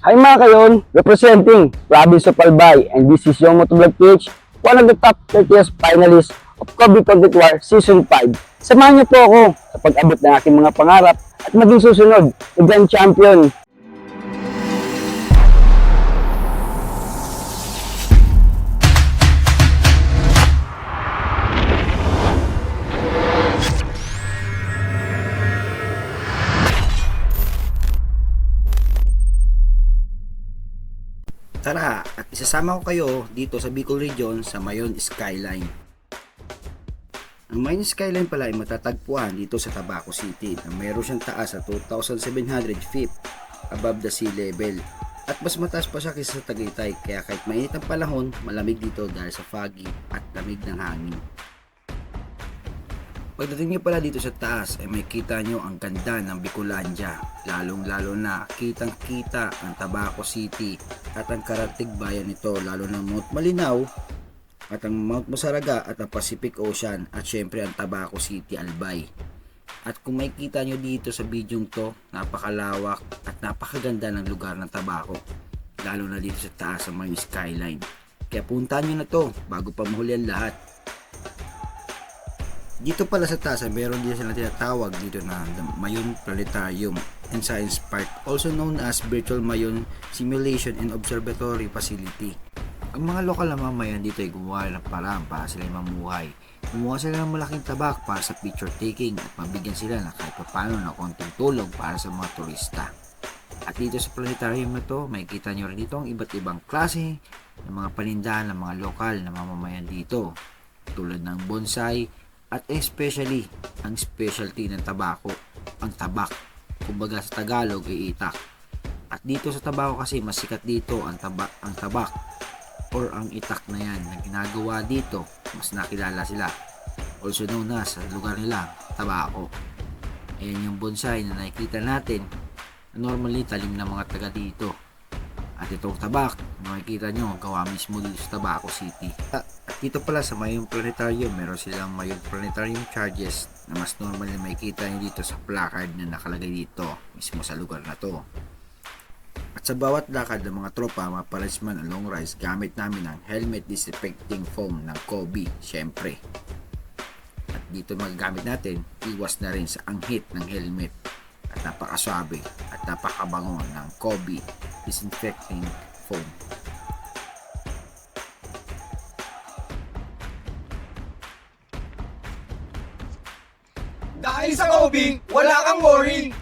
Hi mga kayon, representing province of and this is yung Motovlog PH, one of the top 30th finalists of COVID Content War Season 5. Samahan niyo po ako sa pag-abot ng aking mga pangarap at maging susunod na Grand Champion. Tara at isasama ko kayo dito sa Bicol Region sa Mayon Skyline. Ang Mayon Skyline pala ay matatagpuan dito sa Tabaco City na mayroon siyang taas sa 2,700 feet above the sea level. At mas mataas pa siya kaysa sa Tagaytay kaya kahit mainit ang panahon, malamig dito dahil sa foggy at lamig ng hangin. Pagdating nyo pala dito sa taas ay may kita nyo ang ganda ng Bicolandia. Lalong lalo na kitang kita ang Tabaco City at ang karatig bayan nito lalo na Mount Malinaw at ang Mount Masaraga at ang Pacific Ocean at syempre ang Tabaco City Albay. At kung may kita nyo dito sa video to, napakalawak at napakaganda ng lugar ng Tabaco. Lalo na dito sa taas sa may skyline. Kaya puntahan nyo na to bago pa mahuli ang lahat. Dito pala sa taas, ay meron din sila tinatawag dito na the Mayon Planetarium and Science Park, also known as Virtual Mayon Simulation and Observatory Facility. Ang mga lokal na mamayan dito ay gumawa ng paraan para sila ay mamuhay. Gumawa sila ng malaking tabak para sa picture taking at mabigyan sila ng kahit paano ng konting tulong para sa mga turista. At dito sa planetarium na to, makikita nyo rin dito ang iba't ibang klase ng mga panindahan ng mga lokal na mamamayan dito. Tulad ng bonsai, at especially ang specialty ng tabako, ang tabak. Kumbaga sa Tagalog ay itak. At dito sa tabako kasi mas sikat dito ang taba ang tabak or ang itak na yan na ginagawa dito, mas nakilala sila. Also known na sa lugar nila, tabako. Ayan yung bonsai na nakikita natin. Normally talim ng mga taga dito. At itong tabak, makikita nyo, gawa mismo dito sa Tabaco City. At dito pala sa Mayong Planetarium, meron silang Mayong Planetarium charges na mas normal na makikita nyo dito sa placard na nakalagay dito, mismo sa lugar na to. At sa bawat lakad ng mga tropa, mga paresman along rise, gamit namin ang helmet disinfecting foam ng Kobe, syempre. At dito magagamit natin, iwas na rin sa anghit ng helmet at napakaswabe at napakabango ng Kobe disinfecting foam. Dahil sa Kobe, wala kang worry.